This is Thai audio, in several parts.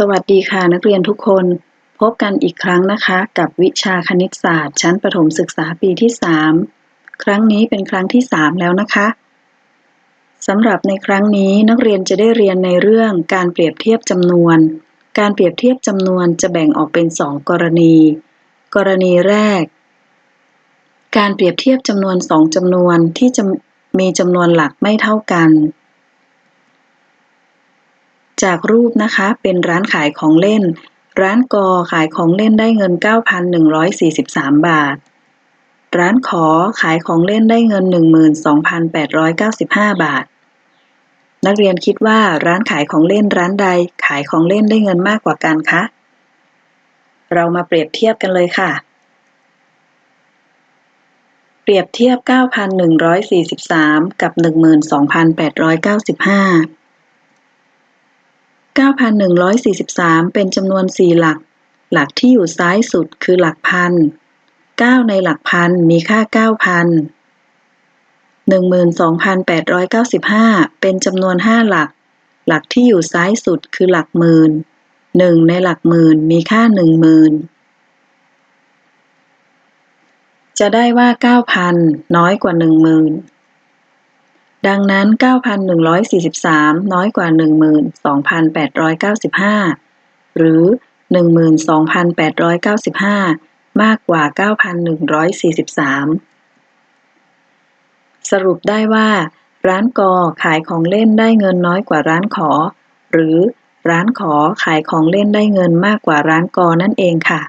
สวัสดีค่ะนักเรียนทุกคน พบกันอีกครั้งนะคะ กับวิชาคณิตศาสตร์ชั้นประถมศึกษาปีที่ 3 ครั้งนี้เป็นครั้งที่ 3 แล้วนะคะสำหรับในครั้งนี้นักเรียนจะได้เรียนในเรื่องการเปรียบเทียบจำนวน การเปรียบเทียบจำนวนจะแบ่งออกเป็น 2 กรณี กรณีแรก การเปรียบเทียบจำนวน 2จำนวนที่จะมีจำนวนหลักไม่เท่ากัน จากรูปนะคะเป็นร้านขายของเล่น ร้านกอขายของเล่นได้เงิน 9,143 บาท ร้านขอขายของเล่นได้เงิน 12,895 บาท นักเรียนคิดว่าร้านขายของเล่นร้านใดขายของเล่นได้เงินมากกว่ากันคะเรามาเปรียบเทียบกันเลยค่ะ เปรียบเทียบ 9,143 กับ 12,895 9,143 เป็นจำนวน 4 หลัก หลักที่อยู่ซ้ายสุดคือหลักพัน 9 ในหลักพันมีค่า 9,000 12,895 เป็นจำนวน 5 หลัก หลักที่อยู่ซ้ายสุดคือหลักหมื่น 1 ในหลักหมื่นมีค่า 10,000 จะได้ว่า 9,000 น้อยกว่า 10,000 ดังนั้น 9,143 น้อยกว่า 12,895 หรือ 12,895 มากกว่า 9,143 สรุปได้ว่า ร้านกอขายของเล่นได้เงินน้อยกว่าร้านขอ หรือร้านขอขายของเล่นได้เงินมากกว่าร้านกอนั่นเองค่ะ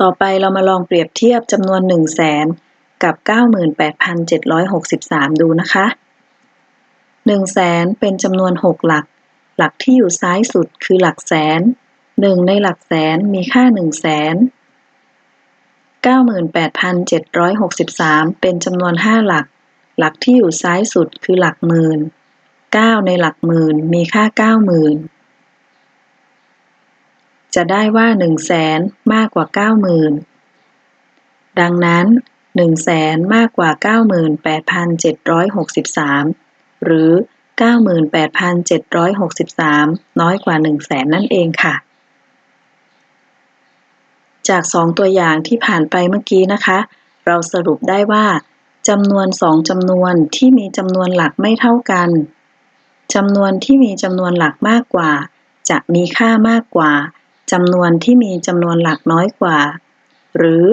ต่อไปเรามาลองเปรียบเทียบจำนวน1 0 0 0 0แสน กับ 98,763 ดูนะคะ 1 แสนเป็นจำนวน 6 หลัก หลักที่อยู่ซ้ายสุดคือหลักแสน 1 ในหลักแสนมีค่า 1 แสน 98,763 เป็นจำนวน 5 หลัก หลักที่อยู่ซ้ายสุดคือหลักหมื่น 9 ในหลักหมื่นมีค่า 90,000จะได้ว่า1แสนมากกว่า 90,000 ดังนั้น หนึ่งแสนมากกว่า98,763หรือ98,763น้อยกว่า1 0 0 0 0แสนนั่นเองค่ะ จากสองตัวอย่างที่ผ่านไปเมื่อกี้นะคะ เราสรุปได้ว่าจำนวนสองจำนวนที่มีจำนวนหลักไม่เท่ากันจำนวนที่มีจำนวนหลักมากกว่า จะมีค่ามากกว่าจำนวนที่มีจำนวนหลักน้อยกว่า หรือ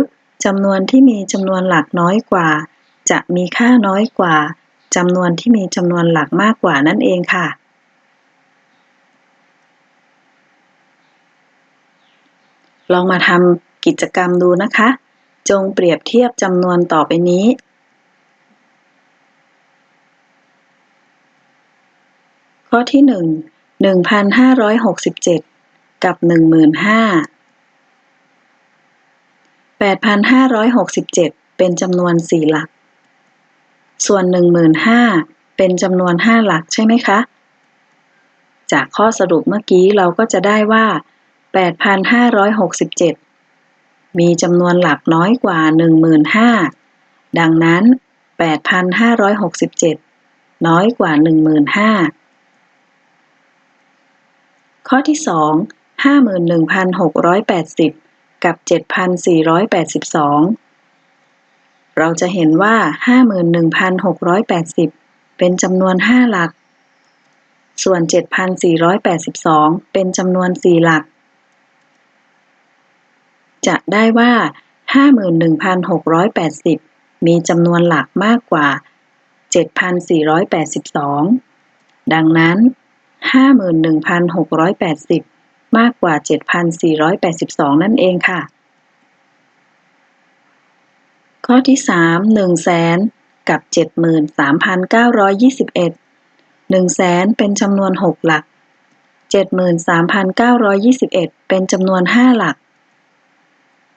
จำนวนที่มีจำนวนหลักน้อยกว่า จะมีค่าน้อยกว่าจำนวนที่มีจำนวนหลักมากกว่านั่นเองค่ะ ลองมาทำกิจกรรมดูนะคะ จงเปรียบเทียบจำนวนต่อไปนี้ข้อที่ 1 1,567 กับ 15,000 8,567เป็นจำนวน4หลัก ส่วน15,000เป็นจำนวน5หลักใช่ไหมคะ จากข้อสรุปเมื่อกี้เราก็จะได้ว่า 8,567 มีจำนวนหลักน้อยกว่า 15,000 ดังนั้น 8,567 น้อยกว่า 15,000 ข้อที่ 2 51,680 กับ 7,482 เราจะเห็นว่า 51,680 เป็นจำนวน 5 หลัก ส่วน 7,482 เป็นจำนวน 4 หลัก จะได้ว่า 51,680 มีจำนวนหลักมากกว่า 7,482 ดังนั้น 51,680 มากกว่า 7,482 นั่นเองค่ะ ข้อที่ 3 1แสนกับ 73,921 1แสนเป็นจำนวน 6 หลัก 73,921 เป็นจำนวน 5 หลัก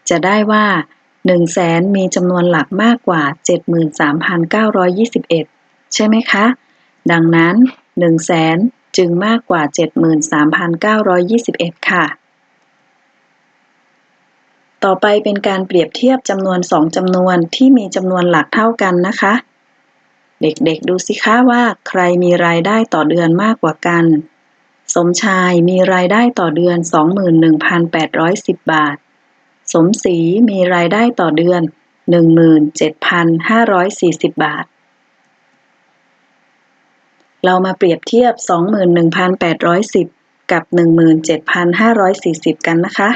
จะได้ว่า1แสนมีจำนวนหลักมากกว่า 73,921 ใช่ไหมคะ ดังนั้น1แสน จึงมากกว่า 73,921 ค่ะ ต่อไปเป็นการเปรียบเทียบจำนวนสองจำนวนที่มีจำนวนหลักเท่ากันนะคะ เด็กๆดูสิคะว่าใครมีรายได้ต่อเดือนมากกว่ากัน สมชายมีรายได้ต่อเดือน 21,810 บาท สมศรีมีรายได้ต่อเดือน 17,540 บาท เรามาเปรียบเทียบ 21,810 กับ 17,540 กันนะคะ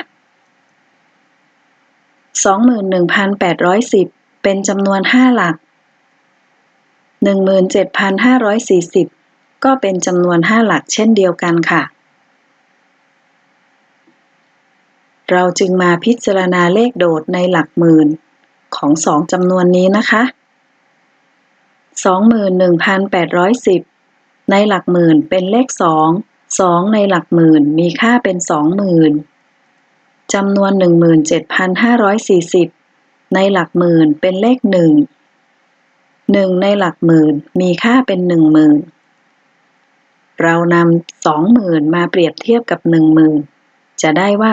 21,810 เป็นจำนวน 5 หลัก 17,540 ก็เป็นจำนวน 5 หลักเช่นเดียวกันค่ะ เราจึงมาพิจารณาเลขโดดในหลักหมื่นของสองจำนวนนี้นะคะ 21,810 ในหลักหมื่นเป็นเลข2 2ในหลักหมื่นมีค่าเป็น20,000จำนวน 17,540 ในหลักหมื่นเป็นเลข1 1ในหลักหมื่นมีค่าเป็น10,000เรานำ20,000มาเปรียบเทียบกับ10,000จะได้ว่า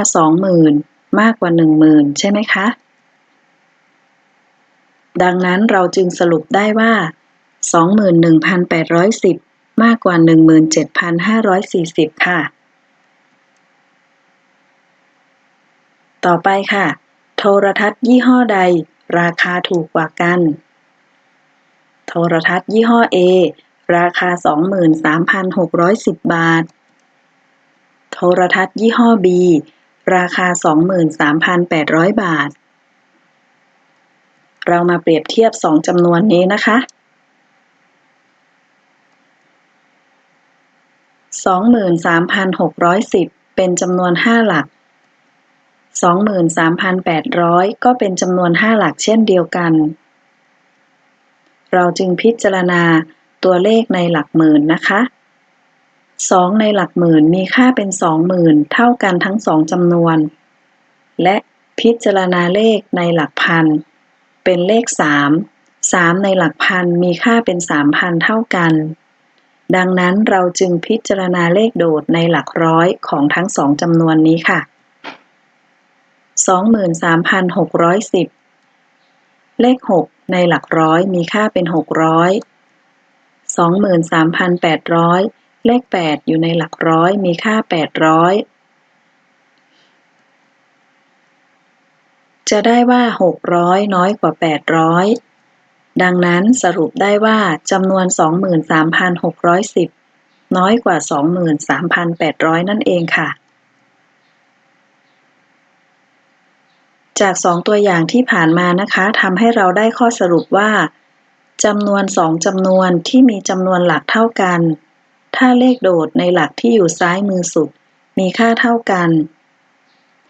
20,000มากกว่า10,000ใช่ไหมคะ ดังนั้นเราจึงสรุปได้ว่า 21,810 มากกว่า 17,540 ค่ะ ต่อไปค่ะ โทรทัศน์ยี่ห้อใด ราคาถูกกว่ากัน โทรทัศน์ยี่ห้อ A ราคา 23,610 บาท โทรทัศน์ยี่ห้อ B ราคา 23,800 บาท เรามาเปรียบเทียบสองจำนวนนี้นะคะ 23,610เป็นจำนวน5หลัก23,800ก็เป็นจำนวน5หลักเช่นเดียวกัน เราจึงพิจารณาตัวเลขในหลักหมื่นนะคะ2ในหลักหมื่นมีค่าเป็น20,000เท่ากันทั้งสองจำนวน และพิจารณาเลขในหลักพัน เป็นเลขสามสามในหลักพันมีค่าเป็นสามพันเท่ากัน ดังนั้นเราจึงพิจารณาเลขโดดในหลักร้อยของทั้งสองจำนวนนี้ค่ะ 23,610 เลข 6 ในหลักร้อยมีค่าเป็น 600 23,800 เลข 8 อยู่ในหลักร้อยมีค่า 800จะได้ว่า 600 น้อยกว่า 800 ดังนั้นสรุปได้ว่าจำนวน 23,610 น้อยกว่า 23,800 นั่นเองค่ะ จากสองตัวอย่างที่ผ่านมานะคะทำให้เราได้ข้อสรุปว่าจำนวนสองจำนวนที่มีจำนวนหลักเท่ากัน ถ้าเลขโดดในหลักที่อยู่ซ้ายมือสุด มีค่าเท่ากัน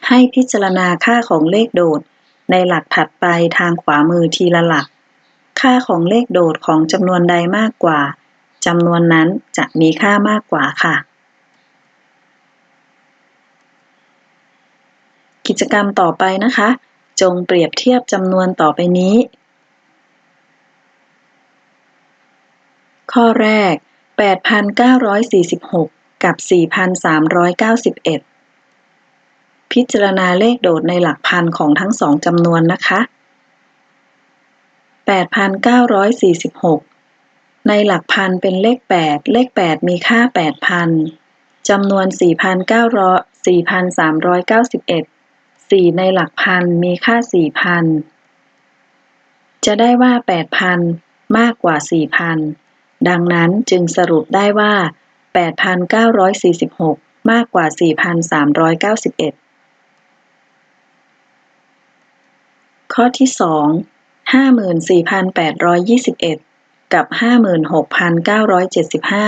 ให้พิจารณาค่าของเลขโดดในหลักถัดไปทางขวามือทีละหลัก ค่าของเลขโดดของจำนวนใดมากกว่าจำนวนนั้นจะมีค่ามากกว่าค่ะ กิจกรรมต่อไปนะคะ จงเปรียบเทียบจำนวนต่อไปนี้ ข้อแรก 8,946 กับ 4,391 พิจารณาเลขโดดในหลักพันของทั้งสองจำนวนนะคะ 8,946 ในหลักพันเป็นเลข 8 เลข 8 มีค่า 8,000 จำนวน 4,900 4,391 4 ในหลักพันมีค่า 4,000 จะได้ว่า 8,000 มากกว่า 4,000 ดังนั้นจึงสรุปได้ว่า 8,946 มากกว่า 4,391 ข้อที่สอง ห้าหมื่นสี่พันแปดร้อยยี่สิบเอ็ดกับห้าหมื่นหกพันเก้าร้อยเจ็ดสิบห้า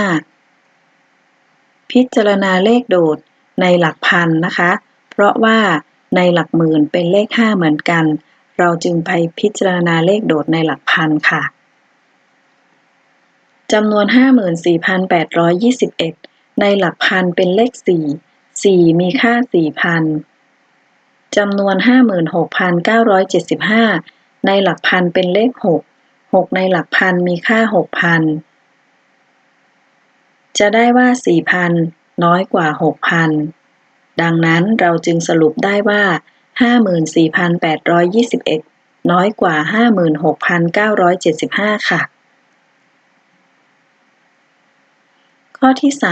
พิจารณาเลขโดดในหลักพันนะคะ เพราะว่าในหลักหมื่นเป็นเลขห้าเหมือนกัน เราจึงไปพิจารณาเลขโดดในหลักพันค่ะจำนวนห้าหมื่นสี่พันแปดร้อยยี่สิบเอ็ดในหลักพันเป็นเลขสี่สี่มีค่าสี่พันจำนวน 56,975 ในหลักพันเป็นเลข6 6ในหลักพันมีค่า6,000จะได้ว่า4,000น้อยกว่า6,000ดังนั้นเราจึงสรุปได้ว่า54,821น้อยกว่า56,975ค่ะข้อข้อที่3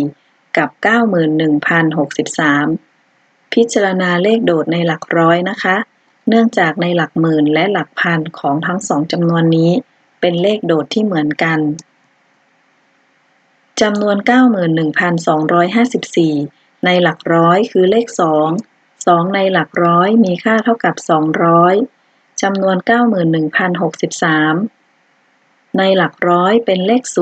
91,254กับ91,063พิ พิจารณาเลขโดดในหลักร้อยนะคะ เนื่องจากในหลักหมื่นและหลักพันของทั้งสองจำนวนนี้ เป็นเลขโดดที่เหมือนกันจำนวน 91,254 ในหลักร้อยคือเลข 2 2 ในหลักร้อยมีค่าเท่ากับ 200จำนวน 91,063 ในหลักร้อยเป็นเลข 0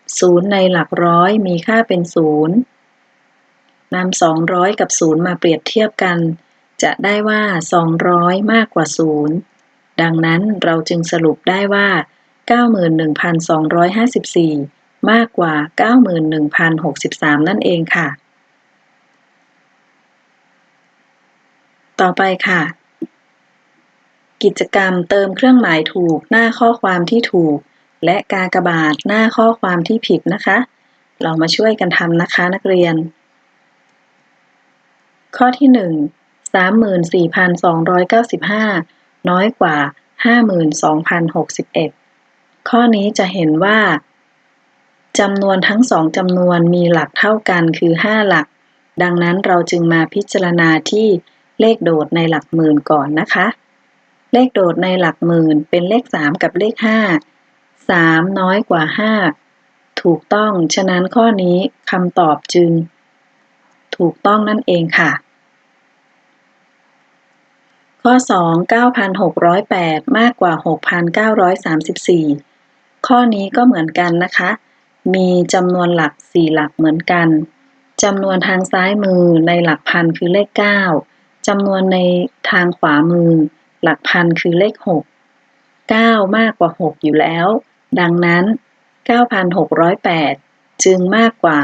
0 ในหลักร้อยมีค่าเป็น 0 นำ200กับ0มาเปรียบเทียบกัน จะได้ว่า200มากกว่า0ดังนั้นเราจึงสรุปได้ว่า 91,254 มากกว่า 91,063 นั่นเองค่ะ ต่อไปค่ะ กิจกรรมเติมเครื่องหมายถูกหน้าข้อความที่ถูก และกากบาทหน้าข้อความที่ผิดนะคะ เรามาช่วยกันทำนะคะนักเรียน ข้อที่1 34,295น้อยกว่า52,061ข้อนี้จะเห็นว่าจำนวนทั้งสองจำนวนมีหลักเท่ากันคือ5หลัก ดังนั้นเราจึงมาพิจารณาที่เลขโดดในหลักหมื่นก่อนนะคะ เลขโดดในหลักหมื่นเป็นเลข3กับเลข5 3น้อยกว่า5ถูกต้อง ฉะนั้นข้อนี้คำตอบจึง ถูกต้องนั่นเองค่ะ ข้อ 2 9,608 มากกว่า 6,934 ข้อนี้ก็เหมือนกันนะคะ มีจำนวนหลัก 4 หลักเหมือนกันจำนวนทางซ้ายมือในหลักพันคือเลข 9จำนวนในทางขวามือ หลักพันคือเลข 6 9 มากกว่า 6 อยู่แล้ว ดังนั้น 9,608 จึงมากกว่า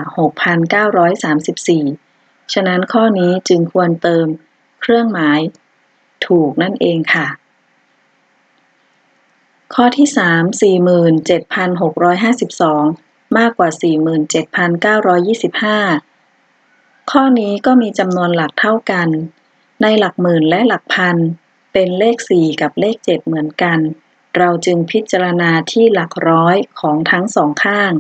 6,934 ฉะนั้นข้อนี้จึงควรเติมเครื่องหมาย ถูกนั่นเองค่ะ ข้อที่ 3 47,652 มากกว่า 47,925 ข้อนี้ก็มีจำนวนหลักเท่ากัน ในหลักหมื่นและหลักพัน เป็นเลข 4 กับเลข 7 เหมือนกัน เราจึงพิจารณาที่หลักร้อยของทั้งสองข้าง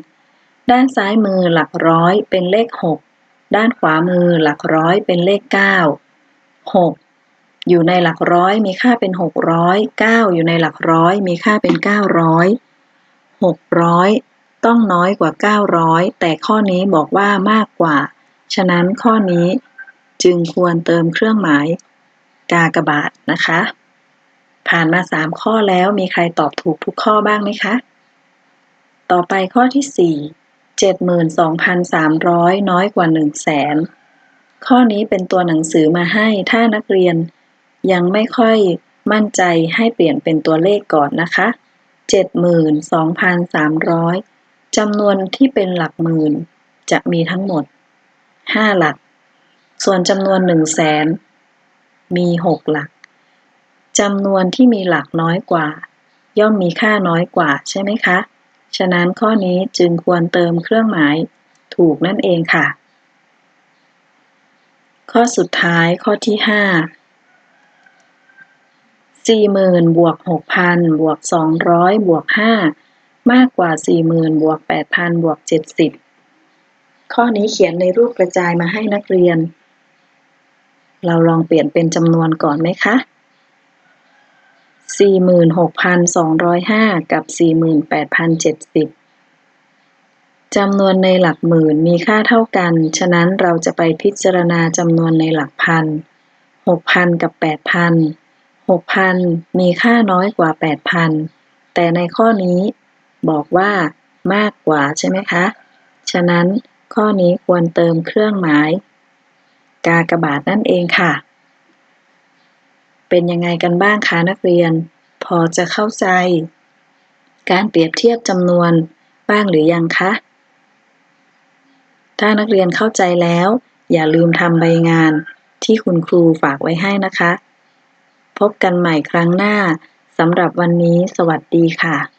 ด้านซ้ายมือหลักร้อยเป็นเลข 6 ด้านขวามือหลักร้อยเป็นเลข 9 6 อยู่ในหลักร้อยมีค่าเป็นหกร้อยเก้าอยู่ในหลักร้อยมีค่าเป็นเก้าร้อยหกร้อยต้องน้อยกว่าเก้าร้อยแต่ข้อนี้บอกว่ามากกว่า ฉะนั้นข้อนี้จึงควรเติมเครื่องหมายกากบาทนะคะ ผ่านมาสามข้อแล้วมีใครตอบถูกทุกข้อบ้างไหมคะ ต่อไปข้อที่สี่เจ็ดหมื่นสองพันสามร้อยน้อยกว่าหนึ่งแสนข้อนี้เป็นตัวหนังสือมาให้ถ้านักเรียน ยังไม่ค่อยมั่นใจให้เปลี่ยนเป็นตัวเลขก่อนนะคะ 72,300จำนวนที่เป็นหลักหมื่น จะมีทั้งหมด 5 หลัก ส่วนจำนวน 1 0 0 0 0แสนมี 6 หลักจำนวนที่มีหลักน้อยกว่า ย่อมมีค่าน้อยกว่าใช่ไหมคะ ฉะนั้นข้อนี้จึงควรเติมเครื่องหมาย ถูกนั่นเองค่ะ ข้อสุดท้ายข้อที่ 5 สี่หมื่นบวกหกพันบวกสองร้อยบวกห้ามากกว่าสี่หมื่นบวกแปดพันบวกเจ็ดสิบข้อนี้เขียนในรูปกระจายมาให้นักเรียน เราลองเปลี่ยนเป็นจำนวนก่อนไหมคะสี่หมื่นหกพันสองร้อยห้ากับสี่หมื่นแปดพันเจ็ดสิบจำนวนในหลักหมื่นมีค่าเท่ากัน ฉะนั้นเราจะไปพิจารณาจำนวนในหลักพันหกพันกับแปดพัน หกพันมีค่าน้อยกว่าแปดพันแต่ในข้อนี้บอกว่ามากกว่าใช่ไหมคะ ฉะนั้นข้อนี้ควรเติมเครื่องหมาย กากบาทนั่นเองค่ะ เป็นยังไงกันบ้างคะนักเรียน พอจะเข้าใจ การเปรียบเทียบจำนวนบ้างหรือยังคะ ถ้านักเรียนเข้าใจแล้ว อย่าลืมทำใบงานที่คุณครูฝากไว้ให้นะคะ พบกันใหม่ครั้งหน้า สำหรับวันนี้สวัสดีค่ะ